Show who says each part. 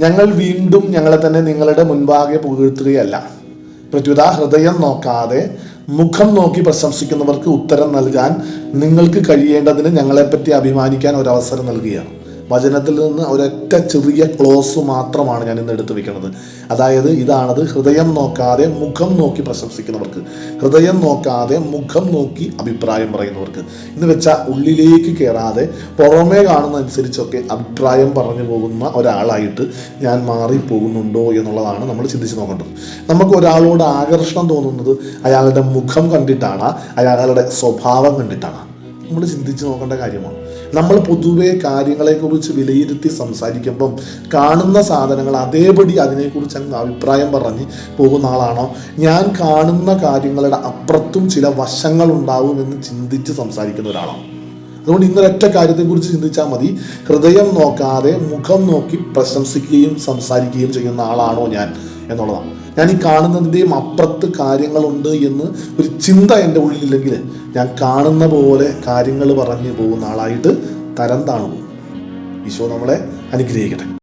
Speaker 1: ഞങ്ങൾ വീണ്ടും ഞങ്ങളെ തന്നെ നിങ്ങളുടെ മുൻപാകെ പുകഴ്ത്തുകയല്ല. പ്രത്യുത ഹൃദയം നോക്കാതെ മുഖം നോക്കി പ്രശംസിക്കുന്നവർക്ക് ഉത്തരം നൽകാൻ നിങ്ങൾക്ക് കഴിയേണ്ടതിന് ഞങ്ങളെപ്പറ്റി അഭിമാനിക്കാൻ ഒരു അവസരം നൽകുകയാണ് വചനത്തിൽ നിന്ന് ഒരൊറ്റ ചെറിയ ക്ലോസ് മാത്രമാണ് ഞാൻ ഇന്ന് എടുത്തു വെക്കുന്നത്. അതായത് ഇതാണത് ഹൃദയം നോക്കാതെ മുഖം നോക്കി പ്രശംസിക്കുന്നവർക്ക്. ഹൃദയം നോക്കാതെ മുഖം നോക്കി അഭിപ്രായം പറയുന്നവർക്ക്. എന്ന് വെച്ചാൽ ഉള്ളിലേക്ക് കയറാതെ പുറമേ അനുസരിച്ചൊക്കെ അഭിപ്രായം പറഞ്ഞു പോകുന്ന ഒരാളായിട്ട് ഞാൻ മാറിപ്പോകുന്നുണ്ടോ എന്നുള്ളതാണ് നമ്മൾ ചിന്തിച്ച് നോക്കേണ്ടത്. നമുക്ക് ഒരാളോട് ആകർഷണം തോന്നുന്നത് അയാളുടെ മുഖം കണ്ടിട്ടാണ്? അയാളുടെ സ്വഭാവം കണ്ടിട്ടാണ്? നമ്മൾ ചിന്തിച്ച് നോക്കേണ്ട കാര്യമാണ്. നമ്മൾ പൊതുവെ കാര്യങ്ങളെക്കുറിച്ച് വിലയിരുത്തി സംസാരിക്കുമ്പം കാണുന്ന സാധനങ്ങൾ അതേപടി അതിനെക്കുറിച്ച് അങ്ങ് അഭിപ്രായം പറഞ്ഞ് പോകുന്ന ആളാണോ? ഞാൻ കാണുന്ന കാര്യങ്ങളുടെ അപ്പുറത്തും ചില വശങ്ങൾ ഉണ്ടാവുമെന്ന് ചിന്തിച്ച് സംസാരിക്കുന്ന ഒരാളാണോ. അതുകൊണ്ട് ഇന്നൊരൊറ്റ കാര്യത്തെക്കുറിച്ച് ചിന്തിച്ചാൽ മതി. ഹൃദയം നോക്കാതെ മുഖം നോക്കി പ്രശംസിക്കുകയും സംസാരിക്കുകയും ചെയ്യുന്ന ആളാണോ ഞാൻ? എന്നുള്ളതാണ്. ഞാൻ ഈ കാണുന്നതിന്റെയും അപ്പുറത്ത് കാര്യങ്ങളുണ്ട് എന്ന് ഒരു ചിന്ത എന്റെ ഉള്ളിലില്ലെങ്കിൽ ഞാൻ കാണുന്ന പോലെ കാര്യങ്ങൾ പറഞ്ഞു പോകുന്ന ആളായിട്ട് തരം താണു. ഈശോ നമ്മളെ അനുഗ്രഹിക്കട്ടെ.